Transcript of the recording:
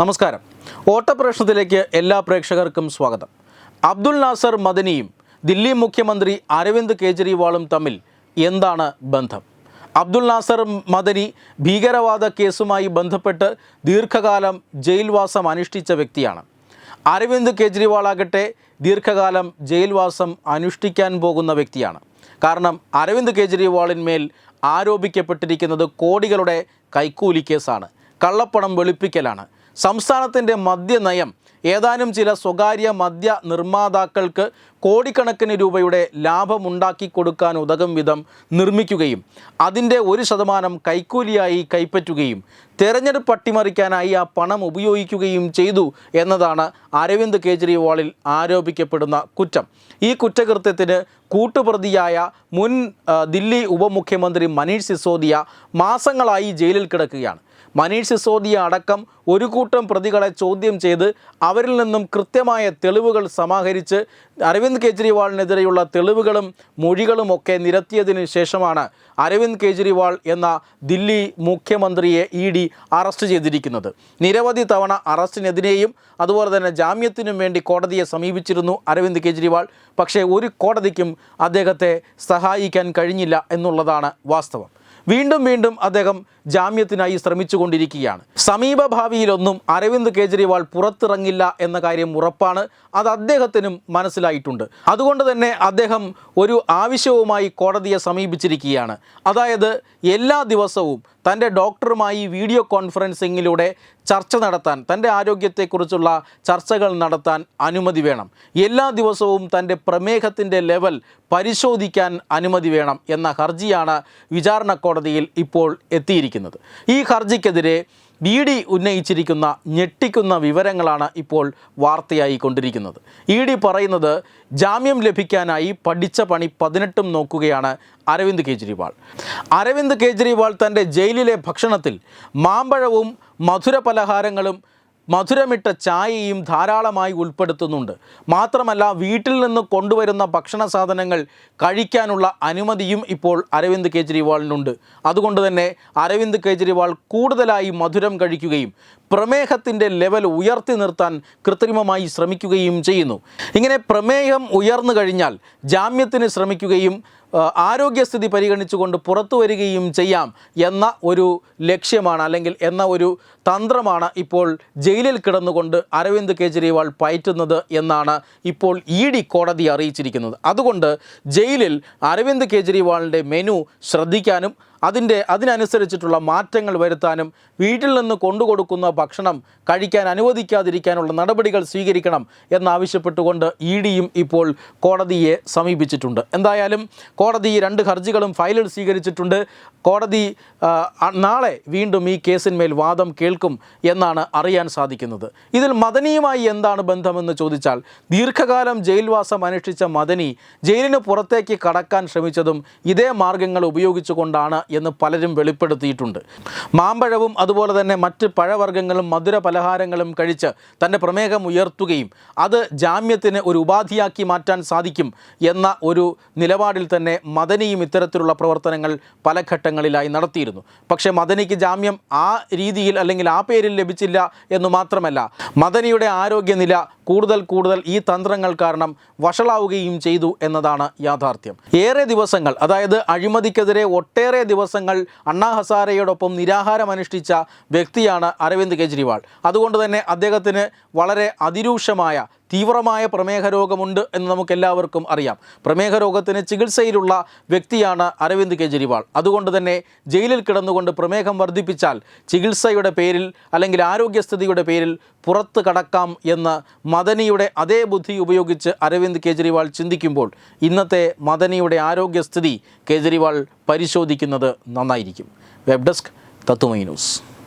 നമസ്കാരം. ഓട്ടപ്രശ്നത്തിലേക്ക് എല്ലാ പ്രേക്ഷകർക്കും സ്വാഗതം. അബ്ദുൽ നാസർ മദനിയും ദില്ലി മുഖ്യമന്ത്രി അരവിന്ദ് കെജ്രിവാളും തമ്മിൽ എന്താണ് ബന്ധം? അബ്ദുൽ നാസർ മദനി ഭീകരവാദ കേസുമായി ബന്ധപ്പെട്ട് ദീർഘകാലം ജയിൽവാസം അനുഷ്ഠിച്ച വ്യക്തിയാണ്. അരവിന്ദ് കെജ്രിവാൾ ആകട്ടെ ദീർഘകാലം ജയിൽവാസം അനുഷ്ഠിക്കാൻ പോകുന്ന വ്യക്തിയാണ്. കാരണം അരവിന്ദ് കെജ്രിവാളിന്മേൽ ആരോപിക്കപ്പെട്ടിരിക്കുന്നത് കോടികളുടെ കൈക്കൂലി കേസാണ്. കള്ളപ്പണം വെളുപ്പിക്കലാണ്. സംസ്ഥാനത്തിന്റെ മദ്യനയം ഏതാനും ചില സ്വകാര്യ മദ്യ നിർമ്മാതാക്കൾക്ക് കോടിക്കണക്കിന് രൂപയുടെ ലാഭമുണ്ടാക്കി കൊടുക്കാൻ ഉതകും വിധം നിർമ്മിക്കുകയും അതിന്റെ ഒരു ശതമാനം കൈക്കൂലിയായി കൈപ്പറ്റുകയും തെരഞ്ഞെടുപ്പ് അട്ടിമറിക്കാനായി ആ പണം ഉപയോഗിക്കുകയും ചെയ്തു എന്നതാണ് അരവിന്ദ് കെജ്രിവാളിൽ ആരോപിക്കപ്പെടുന്ന കുറ്റം. ഈ കുറ്റകൃത്യത്തിന് കൂട്ടുപ്രതിയായ മുൻ ദില്ലി ഉപമുഖ്യമന്ത്രി മനീഷ് സിസോദിയ മാസങ്ങളായി ജയിലിൽ കിടക്കുകയാണ്. മനീഷ് സിസോദിയ അടക്കം ഒരു കൂട്ടം പ്രതികളെ ചോദ്യം ചെയ്ത് അവരിൽ നിന്നും കൃത്യമായ തെളിവുകൾ സമാഹരിച്ച് അരവിന്ദ് കെജ്രിവാളിനെതിരെയുള്ള തെളിവുകളും മൊഴികളും ഒക്കെ നിരത്തിയതിനു ശേഷമാണ് അരവിന്ദ് കെജ്രിവാൾ എന്ന ദില്ലി മുഖ്യമന്ത്രിയെ ഇ ഡി അറസ്റ്റ് ചെയ്തിരിക്കുന്നത്. നിരവധി തവണ അറസ്റ്റിനെതിരെയും അതുപോലെ തന്നെ ജാമ്യത്തിനും വേണ്ടി കോടതിയെ സമീപിച്ചിരുന്നു അരവിന്ദ് കെജ്രിവാൾ. പക്ഷേ ഒരു കോടതിക്കും അദ്ദേഹത്തെ സഹായിക്കാൻ കഴിഞ്ഞില്ല എന്നുള്ളതാണ് വാസ്തവം. വീണ്ടും വീണ്ടും അദ്ദേഹം ജാമ്യത്തിനായി ശ്രമിച്ചുകൊണ്ടിരിക്കുകയാണ്. സമീപ ഭാവിയിലൊന്നും അരവിന്ദ് കേജ്രിവാൾ പുറത്തിറങ്ങില്ല എന്ന കാര്യം ഉറപ്പാണ്. അത് അദ്ദേഹത്തിനും മനസ്സിലായിട്ടുണ്ട്. അതുകൊണ്ട് തന്നെ അദ്ദേഹം ഒരു ആവശ്യവുമായി കോടതിയെ സമീപിച്ചിരിക്കുകയാണ്. അതായത് എല്ലാ ദിവസവും തന്റെ ഡോക്ടറുമായി വീഡിയോ കോൺഫറൻസിങ്ങിലൂടെ ചർച്ച നടത്താൻ തന്റെ ആരോഗ്യത്തെക്കുറിച്ചുള്ള ചർച്ചകൾ നടത്താൻ അനുമതി വേണം. എല്ലാ ദിവസവും തന്റെ പ്രമേഹത്തിന്റെ ലെവൽ പരിശോധിക്കാൻ അനുമതി വേണം എന്ന ഹർജിയാണ് വിചാരണ കോടതിയിൽ ഇപ്പോൾ എത്തിയിരിക്കുന്നത്. ഈ ഹർജിക്കെതിരെ ഇ ഡി ഉന്നയിച്ചിരിക്കുന്ന ഞെട്ടിക്കുന്ന വിവരങ്ങളാണ് ഇപ്പോൾ വാർത്തയായി കൊണ്ടിരിക്കുന്നത്. ഇ ഡി പറയുന്നത് ജാമ്യം ലഭിക്കാനായി പഠിച്ച പണി പതിനെട്ടും നോക്കുകയാണ് അരവിന്ദ് കെജ്രിവാൾ. അരവിന്ദ് കെജ്രിവാൾ തന്റെ ജയിലിലെ ഭക്ഷണത്തിൽ മാമ്പഴവും മധുര പലഹാരങ്ങളും മധുരമിട്ട ചായയും ധാരാളമായി ഉൾപ്പെടുത്തുന്നുണ്ട്. മാത്രമല്ല വീട്ടിൽ നിന്ന് കൊണ്ടുവരുന്ന ഭക്ഷണ സാധനങ്ങൾ കഴിക്കാനുള്ള അനുമതിയും ഇപ്പോൾ അരവിന്ദ് കെജ്രിവാളിനുണ്ട്. അതുകൊണ്ട് തന്നെ അരവിന്ദ് കേജ്രിവാൾ കൂടുതലായി മധുരം കഴിക്കുകയും പ്രമേഹത്തിന്റെ ലെവൽ ഉയർത്തി നിർത്താൻ കൃത്രിമമായി ശ്രമിക്കുകയും ചെയ്യുന്നു. ഇങ്ങനെ പ്രമേഹം ഉയർന്നു കഴിഞ്ഞാൽ ജാമ്യത്തിന് ശ്രമിക്കുകയും ആരോഗ്യസ്ഥിതി പരിഗണിച്ചുകൊണ്ട് പുറത്തു വരികയും ചെയ്യാം എന്ന ഒരു ലക്ഷ്യമാണ് അല്ലെങ്കിൽ എന്ന ഒരു തന്ത്രമാണ് ഇപ്പോൾ ജയിലിൽ കിടന്നുകൊണ്ട് അരവിന്ദ് കെജ്രിവാൾ പയറ്റുന്നത് എന്നാണ് ഇപ്പോൾ ഇ ഡി കോടതി അറിയിച്ചിരിക്കുന്നത്. അതുകൊണ്ട് ജയിലിൽ അരവിന്ദ് കെജ്രിവാളിന്റെ മെനു ശ്രദ്ധിക്കാനും അതിന്റെ അതിനനുസരിച്ചിട്ടുള്ള മാറ്റങ്ങൾ വരുത്താനും വീട്ടിൽ നിന്ന് കൊണ്ടുകൊടുക്കുന്ന ഭക്ഷണം കഴിക്കാൻ അനുവദിക്കാതിരിക്കാനുള്ള നടപടികൾ സ്വീകരിക്കണം എന്നാവശ്യപ്പെട്ടുകൊണ്ട് ഇ ഡിയും ഇപ്പോൾ കോടതിയെ സമീപിച്ചിട്ടുണ്ട്. എന്തായാലും കോടതി രണ്ട് ഹർജികളും ഫയലിൽ സ്വീകരിച്ചിട്ടുണ്ട്. കോടതി നാളെ വീണ്ടും ഈ കേസിന്മേൽ വാദം കേൾക്കും എന്നാണ് അറിയാൻ സാധിക്കുന്നത്. ഇതിൽ മദനിയുമായി എന്താണ് ബന്ധമെന്ന് ചോദിച്ചാൽ ദീർഘകാലം ജയിൽവാസം അനുഷ്ഠിച്ച മദനി ജയിലിന് പുറത്തേക്ക് കടക്കാൻ ശ്രമിച്ചതും ഇതേ മാർഗങ്ങൾ ഉപയോഗിച്ചുകൊണ്ടാണ് എന്ന് പലരും വെളിപ്പെടുത്തിയിട്ടുണ്ട്. മാമ്പഴവും അതുപോലെ തന്നെ മറ്റ് പഴവർഗങ്ങളും മധുര പലഹാരങ്ങളും കഴിച്ച് തന്റെ പ്രമേഹം ഉയർത്തുകയും അത് ജാമ്യത്തിന് ഒരു ഉപാധിയാക്കി മാറ്റാൻ സാധിക്കും എന്ന ഒരു നിലപാടിൽ തന്നെ മദനിയും ഇത്തരത്തിലുള്ള പ്രവർത്തനങ്ങൾ പല ഘട്ടങ്ങളിലായി നടത്തിയിരുന്നു. പക്ഷേ മദനിക്ക് ജാമ്യം ആ രീതിയിൽ അല്ലെങ്കിൽ ആ പേരിൽ ലഭിച്ചില്ല എന്ന് മാത്രമല്ല മദനിയുടെ ആരോഗ്യനില കൂടുതൽ കൂടുതൽ ഈ തന്ത്രങ്ങൾ കാരണം വഷളാവുകയും ചെയ്തു എന്നതാണ് യാഥാർത്ഥ്യം. ഏറെ ദിവസങ്ങൾ അതായത് അഴിമതിക്കെതിരെ ഒട്ടേറെ ദിവസങ്ങൾ അണ്ണാ ഹസാരയോടൊപ്പം നിരാഹാരം അനുഷ്ഠിച്ച വ്യക്തിയാണ് അരവിന്ദ് കെജ്രിവാൾ. അതുകൊണ്ട് തന്നെ അദ്ദേഹത്തിന് വളരെ അതിരൂക്ഷമായ തീവ്രമായ പ്രമേഹ രോഗമുണ്ട് എന്ന് നമുക്ക് എല്ലാവർക്കും അറിയാം. പ്രമേഹ രോഗത്തിന് ചികിത്സയിലുള്ള വ്യക്തിയാണ് അരവിന്ദ് കെജ്രിവാൾ. അതുകൊണ്ട് തന്നെ ജയിലിൽ കിടന്നുകൊണ്ട് പ്രമേഹം വർദ്ധിപ്പിച്ചാൽ ചികിത്സയുടെ പേരിൽ അല്ലെങ്കിൽ ആരോഗ്യസ്ഥിതിയുടെ പേരിൽ പുറത്ത് കടക്കാം എന്ന് മദനിയുടെ അതേ ബുദ്ധി ഉപയോഗിച്ച് അരവിന്ദ് കെജ്രിവാൾ ചിന്തിക്കുമ്പോൾ ഇന്നത്തെ മദനിയുടെ ആരോഗ്യസ്ഥിതി കെജ്രിവാൾ പരിശോധിക്കുന്നത് നന്നായിരിക്കും. വെബ് ഡെസ്ക് തത്തുമൈ ന്യൂസ്.